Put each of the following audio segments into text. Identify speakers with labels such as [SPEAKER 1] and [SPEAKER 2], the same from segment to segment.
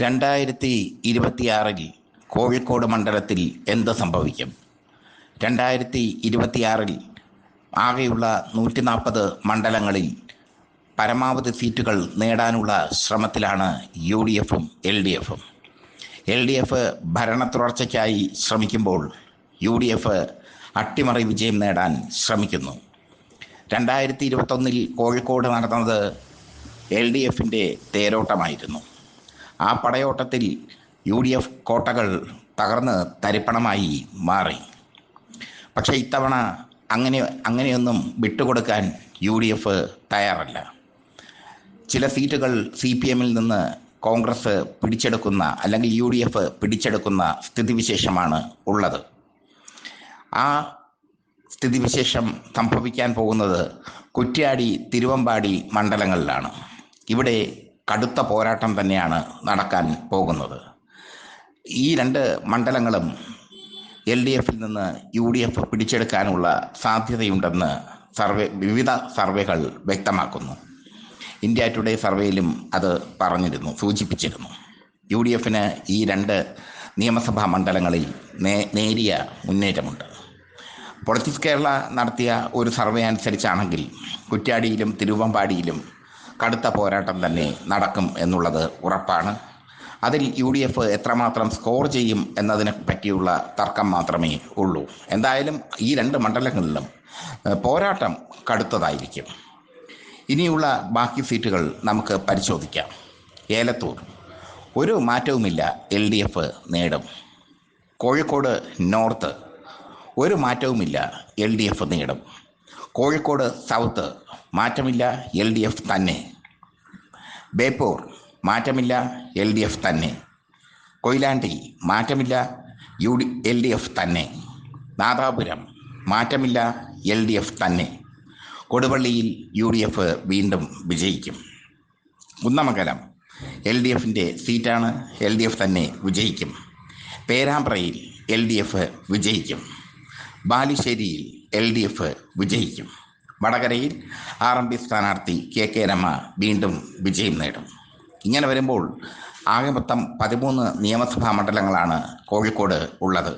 [SPEAKER 1] രണ്ടായിരത്തി ഇരുപത്തിയാറിൽ കോഴിക്കോട് മണ്ഡലത്തിൽ എന്ത് സംഭവിക്കും? രണ്ടായിരത്തി ഇരുപത്തിയാറിൽ ആകെയുള്ള നൂറ്റി നാൽപ്പത് മണ്ഡലങ്ങളിൽ പരമാവധി സീറ്റുകൾ നേടാനുള്ള ശ്രമത്തിലാണ് യു ഡി എഫും എൽ ഡി എഫും എൽ ഡി എഫ് ഭരണ തുടർച്ചയ്ക്കായി ശ്രമിക്കുമ്പോൾ യു ഡി എഫ് അട്ടിമറി വിജയം നേടാൻ ശ്രമിക്കുന്നു. രണ്ടായിരത്തി ഇരുപത്തൊന്നിൽ കോഴിക്കോട് നടന്നത് എൽ ഡി എഫിന്റെ തേരോട്ടമായിരുന്നു. ആ പടയോട്ടത്തിൽ യു ഡി എഫ് കോട്ടകൾ തകർന്ന് തരിപ്പണമായി മാറി. പക്ഷേ ഇത്തവണ അങ്ങനെ അങ്ങനെയൊന്നും വിട്ടുകൊടുക്കാൻ യു ഡി എഫ് തയ്യാറല്ല. ചില സീറ്റുകൾ സി പി എമ്മിൽ നിന്ന് കോൺഗ്രസ് പിടിച്ചെടുക്കുന്ന അല്ലെങ്കിൽ യു ഡി എഫ് പിടിച്ചെടുക്കുന്ന സ്ഥിതിവിശേഷമാണ് ഉള്ളത്. ആ സ്ഥിതിവിശേഷം സംഭവിക്കാൻ പോകുന്നത് കുറ്റ്യാടി തിരുവമ്പാടി മണ്ഡലങ്ങളിലാണ്. ഇവിടെ കടുത്ത പോരാട്ടം തന്നെയാണ് നടക്കാൻ പോകുന്നത്. ഈ രണ്ട് മണ്ഡലങ്ങളും എൽ ഡി എഫിൽ നിന്ന് യു ഡി എഫ് പിടിച്ചെടുക്കാനുള്ള സാധ്യതയുണ്ടെന്ന് സർവേ വിവിധ സർവേകൾ വ്യക്തമാക്കുന്നു. ഇന്ത്യ ടുഡേ സർവേയിലും അത് പറഞ്ഞിരുന്നു സൂചിപ്പിച്ചിരുന്നു. യു ഡി എഫിന് ഈ രണ്ട് നിയമസഭാ മണ്ഡലങ്ങളിൽ നേ നേരിയ മുന്നേറ്റമുണ്ട്. പൊളിറ്റിക്സ് കേരള നടത്തിയ ഒരു സർവേ അനുസരിച്ചാണെങ്കിൽ കുറ്റ്യാടിയിലും തിരുവമ്പാടിയിലും കടുത്ത പോരാട്ടം തന്നെ നടക്കും എന്നുള്ളത് ഉറപ്പാണ്. അതിൽ യു ഡി എഫ് എത്രമാത്രം സ്കോർ ചെയ്യും എന്നതിനെ പറ്റിയുള്ള തർക്കം മാത്രമേ ഉള്ളൂ. എന്തായാലും ഈ രണ്ട് മണ്ഡലങ്ങളിലും പോരാട്ടം കടുത്തതായിരിക്കും. ഇനിയുള്ള ബാക്കി സീറ്റുകൾ നമുക്ക് പരിശോധിക്കാം. ഏലത്തൂർ. ഒരു മാറ്റവുമില്ല എൽ ഡി എഫ് നേടും. കോഴിക്കോട് നോർത്ത്. ഒരു മാറ്റവുമില്ല എൽ ഡി എഫ് നേടും. കോഴിക്കോട് സൗത്ത്. മാറ്റമില്ല എൽ ഡി എഫ് തന്നെ ബേപ്പൂർ. മാറ്റമില്ല എൽ ഡി എഫ് തന്നെ. കൊയിലാണ്ടി മാറ്റമില്ല U D L D F തന്നെ. നാദാപുരം മാറ്റമില്ല എൽ ഡി എഫ് തന്നെ. കൊടുവള്ളിയിൽ യു ഡി എഫ് വീണ്ടും വിജയിക്കും. കുന്നമംഗലം എൽ ഡി എഫിന്റെ സീറ്റാണ് എൽ ഡി എഫ് തന്നെ വിജയിക്കും. പേരാമ്പ്രയിൽ എൽ ഡി എഫ് വിജയിക്കും. ബാലുശ്ശേരിയിൽ എൽ ഡി എഫ് വിജയിക്കും. വടകരയിൽ ആർ എം പി സ്ഥാനാർത്ഥി കെ കെ രമ വീണ്ടും വിജയം നേടും. ഇങ്ങനെ വരുമ്പോൾ ആകെ മൊത്തം പതിമൂന്ന് നിയമസഭാ മണ്ഡലങ്ങളാണ് കോഴിക്കോട് ഉള്ളത്.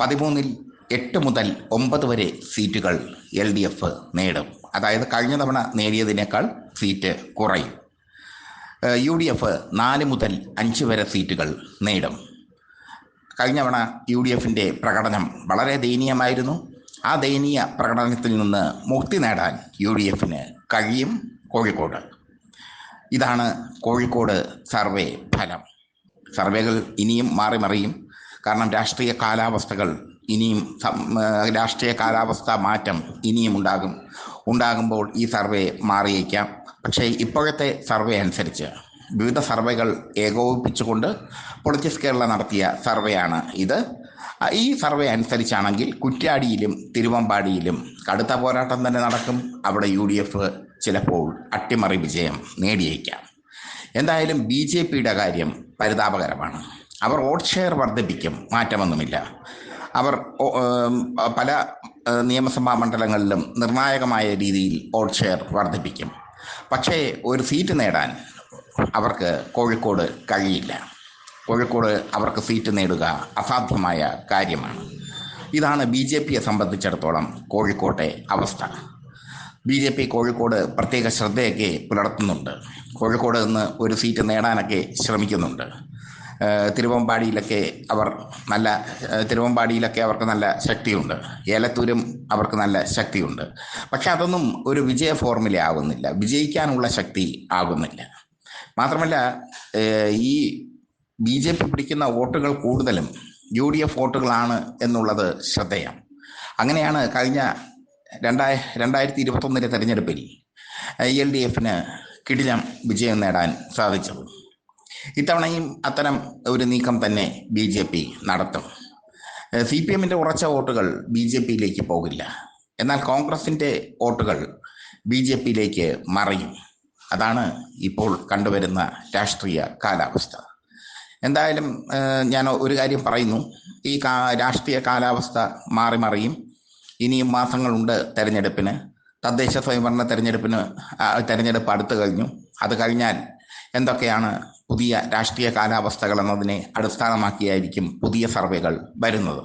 [SPEAKER 1] പതിമൂന്നിൽ എട്ട് മുതൽ ഒമ്പത് വരെ സീറ്റുകൾ എൽ ഡി എഫ് നേടും. അതായത് കഴിഞ്ഞ തവണ നേടിയതിനേക്കാൾ സീറ്റ് കുറയും. യു ഡി എഫ് നാല് മുതൽ അഞ്ച് വരെ സീറ്റുകൾ നേടും. കഴിഞ്ഞ തവണ യു ഡി എഫിന്റെ പ്രകടനം വളരെ ദയനീയമായിരുന്നു. ആ ദയനീയ പ്രകടനത്തിൽ നിന്ന് മുക്തി നേടാൻ യു ഡി എഫിന് കഴിയും കോഴിക്കോട്. ഇതാണ് കോഴിക്കോട് സർവേ ഫലം. സർവേകൾ ഇനിയും മാറി മറിയും കാരണം രാഷ്ട്രീയ കാലാവസ്ഥകൾ ഇനിയും രാഷ്ട്രീയ കാലാവസ്ഥ മാറ്റം ഇനിയും ഉണ്ടാകും. ഉണ്ടാകുമ്പോൾ ഈ സർവേ മാറിയേക്കാം. പക്ഷേ ഇപ്പോഴത്തെ സർവേ അനുസരിച്ച് വിവിധ സർവേകൾ ഏകോപിപ്പിച്ചുകൊണ്ട് പൊളിറ്റിക്സ് കേരള നടത്തിയ സർവേയാണ് ഇത്. ഈ സർവേ അനുസരിച്ചാണെങ്കിൽ കുറ്റ്യാടിയിലും തിരുവമ്പാടിയിലും കടുത്ത പോരാട്ടം തന്നെ നടക്കും. അവിടെ യു ഡി എഫ് ചിലപ്പോൾ അട്ടിമറി വിജയം നേടിയേക്കാം. എന്തായാലും ബി ജെ പിയുടെ കാര്യം പരിതാപകരമാണ്. അവർ വോട്ട് ഷെയർ വർദ്ധിപ്പിക്കും മാറ്റമൊന്നുമില്ല. അവർ പല നിയമസഭാ മണ്ഡലങ്ങളിലും നിർണായകമായ രീതിയിൽ വോട്ട് ഷെയർ വർദ്ധിപ്പിക്കും. പക്ഷേ ഒരു സീറ്റ് നേടാൻ അവർക്ക് കോഴിക്കോട് കഴിയില്ല. കോഴിക്കോട് അവർക്ക് സീറ്റ് നേടുക അസാധ്യമായ കാര്യമാണ്. ഇതാണ് ബി ജെ പിയെ സംബന്ധിച്ചിടത്തോളം കോഴിക്കോട്ടെ അവസ്ഥ. ബി ജെ പി കോഴിക്കോട് പ്രത്യേക ശ്രദ്ധയൊക്കെ പുലർത്തുന്നുണ്ട്. കോഴിക്കോട് നിന്ന് ഒരു സീറ്റ് നേടാനൊക്കെ ശ്രമിക്കുന്നുണ്ട്. തിരുവമ്പാടിയിലൊക്കെ അവർ നല്ല തിരുവമ്പാടിയിലൊക്കെ അവർക്ക് നല്ല ശക്തിയുണ്ട്. ഏലത്തൂരും അവർക്ക് നല്ല ശക്തിയുണ്ട്. പക്ഷെ അതൊന്നും ഒരു വിജയ ഫോർമുല ആകുന്നില്ല വിജയിക്കാനുള്ള ശക്തി ആകുന്നില്ല മാത്രമല്ല ഈ ബി ജെ പി പിടിക്കുന്ന വോട്ടുകൾ കൂടുതലും യു ഡി എഫ് വോട്ടുകളാണ് എന്നുള്ളത് ശ്രദ്ധേയം. അങ്ങനെയാണ് കഴിഞ്ഞ രണ്ടായ രണ്ടായിരത്തി ഇരുപത്തൊന്നിലെ തെരഞ്ഞെടുപ്പിൽ എൽ ഡി എഫിന് കിടിലം വിജയം നേടാൻ സാധിച്ചത്. ഇത്തവണയും അത്തരം ഒരു നീക്കം തന്നെ ബി ജെ പി നടത്തും. സി പി എമ്മിന്റെ ഉറച്ച വോട്ടുകൾ ബി ജെ പിയിലേക്ക് പോകില്ല. എന്നാൽ കോൺഗ്രസിന്റെ വോട്ടുകൾ ബി ജെ പിയിലേക്ക് മറയും. അതാണ് ഇപ്പോൾ കണ്ടുവരുന്ന രാഷ്ട്രീയ കാലാവസ്ഥ. എന്തായാലും ഞാൻ ഒരു കാര്യം പറയുന്നു. ഈ രാഷ്ട്രീയ കാലാവസ്ഥ മാറി മറിയും. ഇനിയും മാസങ്ങളുണ്ട് തെരഞ്ഞെടുപ്പിന്. തദ്ദേശ സ്വയംഭരണ തെരഞ്ഞെടുപ്പിന് തെരഞ്ഞെടുപ്പ് അടുത്തു കഴിഞ്ഞു. അത് കഴിഞ്ഞാൽ എന്തൊക്കെയാണ് പുതിയ രാഷ്ട്രീയ കാലാവസ്ഥകൾ എന്നതിനെ അടിസ്ഥാനമാക്കിയായിരിക്കും പുതിയ സർവേകൾ വരുന്നത്.